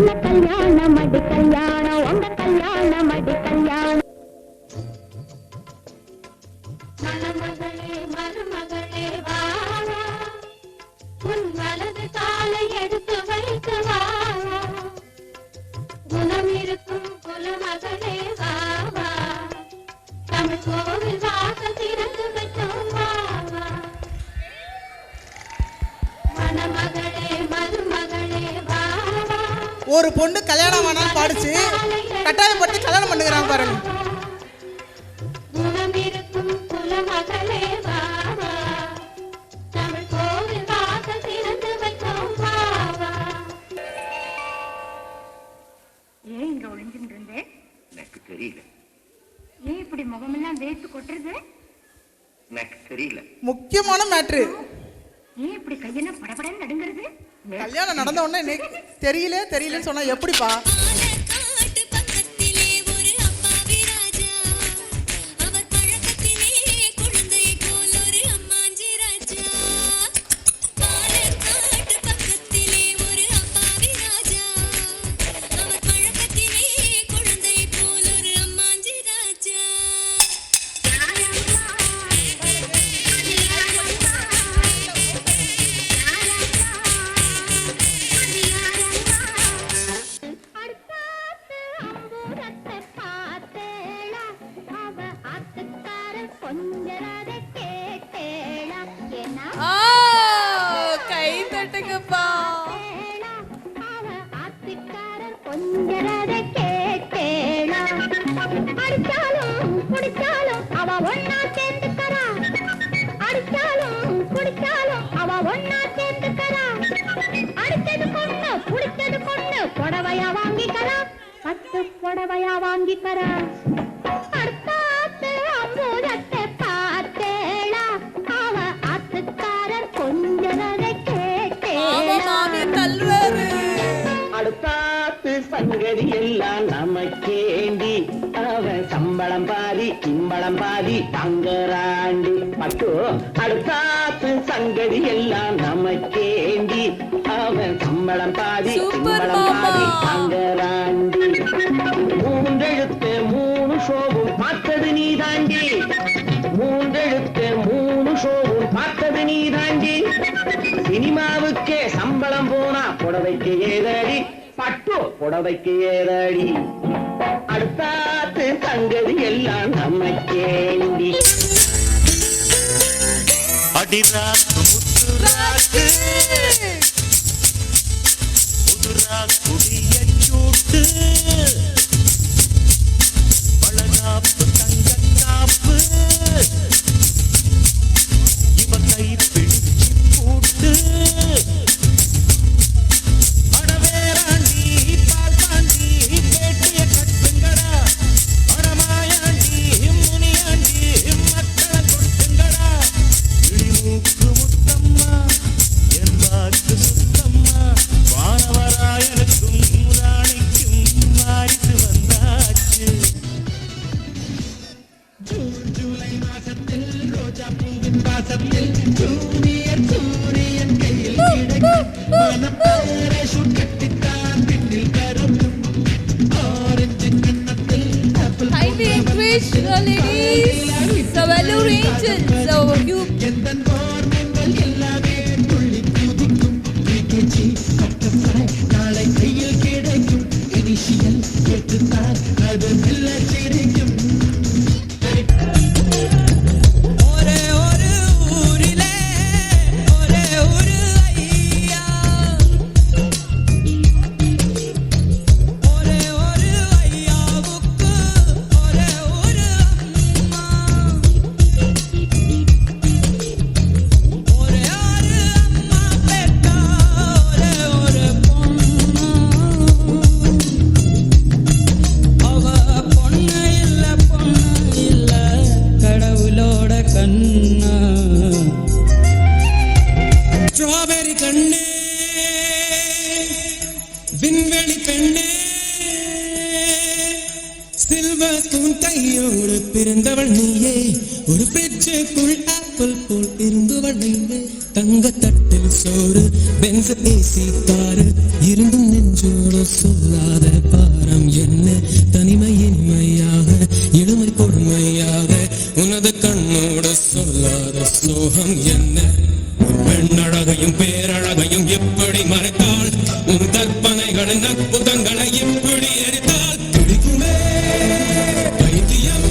என்ன கல்யாணம் அடி கல்யாணம் உங்க கல்யாணம் அடி கல்யாணம். மணமகளே மருமகளே வா. உன் வலது காலை எடுத்து வைத்து வா. வா. இருக்கும் குலமகளே வாவா தமிழ் கோவில் ஒரு பொண்ணு கல்யாணம் வேணாம்னு பாடிச்சு கட்டாயப்படுத்தி கல்யாணம் பண்ணுகிறாங்க பாருங்க. ஏன் இங்க ஒளிஞ்சுட்டு எனக்கு தெரியல. ஏன் இப்படி முகமெல்லாம் வேர்த்து கொட்டுறது? எனக்கு தெரியல. முக்கியமான மேட்ரு. ஏன் இப்படி கையெல்லாம் படபடன்னு நடுங்கிறது? கல்யாணம் நடந்த உடனே தெரியல தெரியலன்னு சொன்னா எப்படிப்பா? கை தட்டுங்கப்பா. கொஞ்சறதை கேட்டேளா. அடிச்சாலும் குடிச்சாலும் அவ ஒன்னா சேர்ந்துக்கறா அடிச்சாலும் குடிச்சாலும் அவ ஒன்னா சேர்ந்துக்கறா அடிச்சது கொண்டு குடிச்சது கொண்டு புடவையா வாங்கிக்கறா. பத்து புடவையா வாங்கிக்கறா. சங்கதி எல்லாம் நமக்கேண்டி. அவன் சம்பளம் பாதி சிம்பளம் பாதி தங்கராண்டி பட்டு அடுத்தாத்து சங்கதி எல்லாம் நமக்கேண்டி. அவன் சம்பளம் பாதி மாமா. பாதி தங்கராண்டி மூன்றெழுத்து மூணு ஷோவும் பார்த்தது நீ தாண்டி மூன்றெழுத்து மூணு ஷோவும் பார்த்தது நீ தாண்டி சினிமாவுக்கே சம்பளம் போனா புடவைக்கு ஏதடி. புடவைக்கு ஏதடி அடுத்தாத்து தங்கது எல்லாம் நமக்கேண்டி அடிராக்கு முத்துராக்கு. Congratulations, so you. நாளை கையில் கிடைக்கும் இனிஷியல் கேட்டுத்தான் அது சொல்லாத பாரம் என்ன? தனிமையின்மையாக இளமை கொடுமையாக உனது கண்ணோடு சொல்லாத ஸ்லோகம் என்ன? பெண்ணழகையும் பேரழகையும் எப்படி மறைத்தாள் உன் கற்பனைகளின் அற்புதங்களை எப்படி எரித்தாள் பிடிக்குமே பைத்தியம்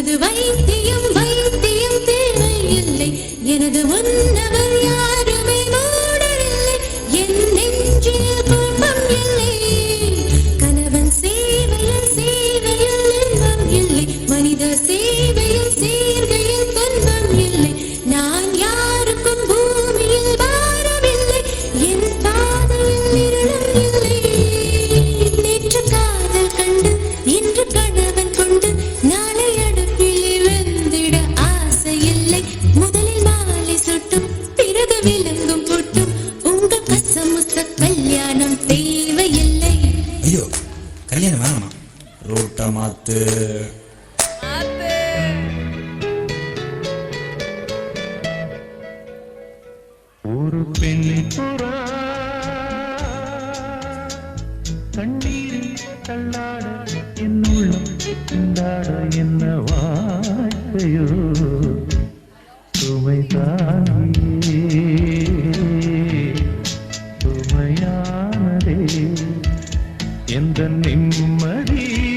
உனது வைத்தியம் வை என்ன வாழ்க்கையோ சுமை தாங்கியே சுமையானதே எந்த நிம்மதியே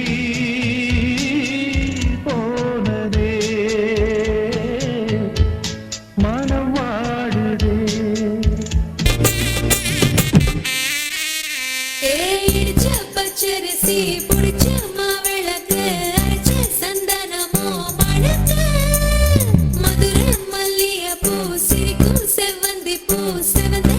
seven.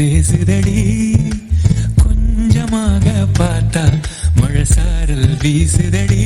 பேசுதடி. கொஞ்சமாக பார்த்தா மழை சாரல் வீசுதடி.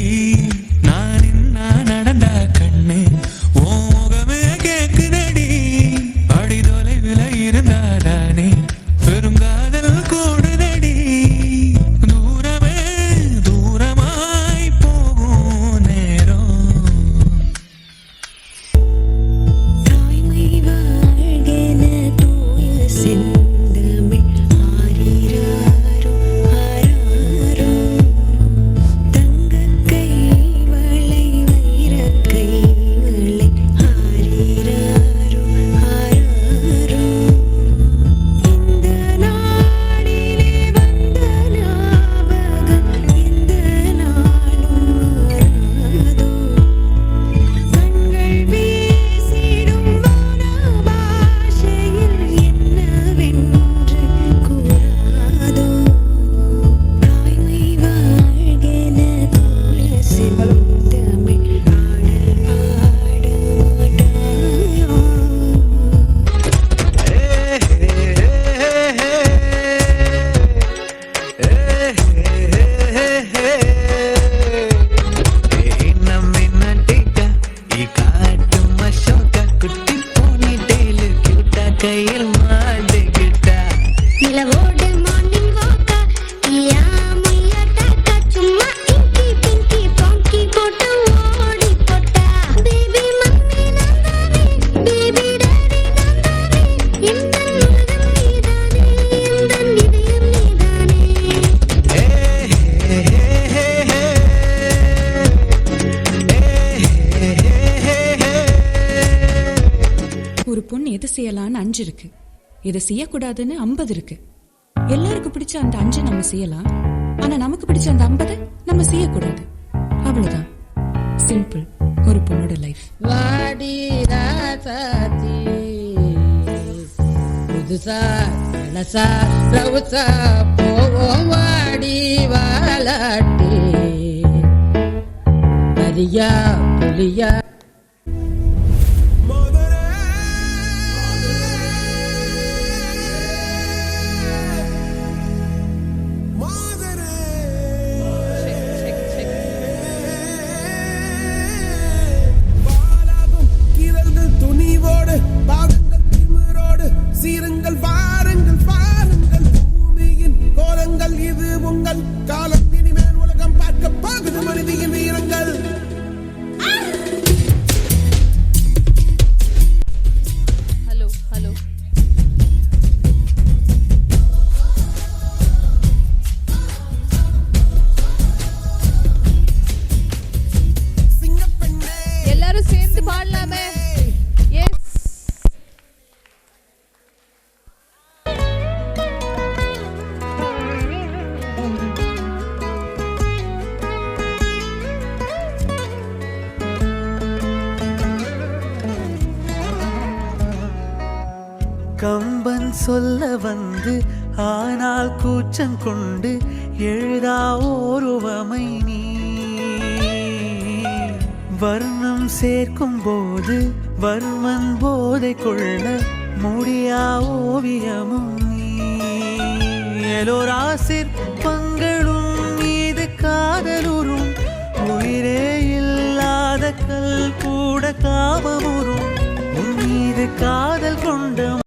அஞ்சு இருக்கு இதை செய்யக்கூடாதுன்னு ஐம்பது இருக்கு. எல்லாருக்கும் பிடிச்ச அந்த அஞ்சு நம்ம செய்யலாம். ஆனா நமக்கு பிடிச்ச அந்த ஐம்பது நம்ம செய்யக்கூடாது. அவ்வளவுதான். சிம்பிள் ஒரு பொண்ணோட லைஃப் வாடி ராசாத்தி. புதுசா இளசா ரவுசா போவோம் வாடி வாலாட்டி. நரியா புலியா கம்பன் சொல்ல வந்து ஆனால் கூச்சம் கொண்டு எழுதா ஓருவமை நீ. வர்ணம் சேர்க்கும் போது வர்மன் போதை கொள்ள முடியா ஓவியமும் நீ. பங்களும் மீது காதலுறும் உயிரே இல்லாத கல் கூட காமமுறும் மீது காதல் கொண்ட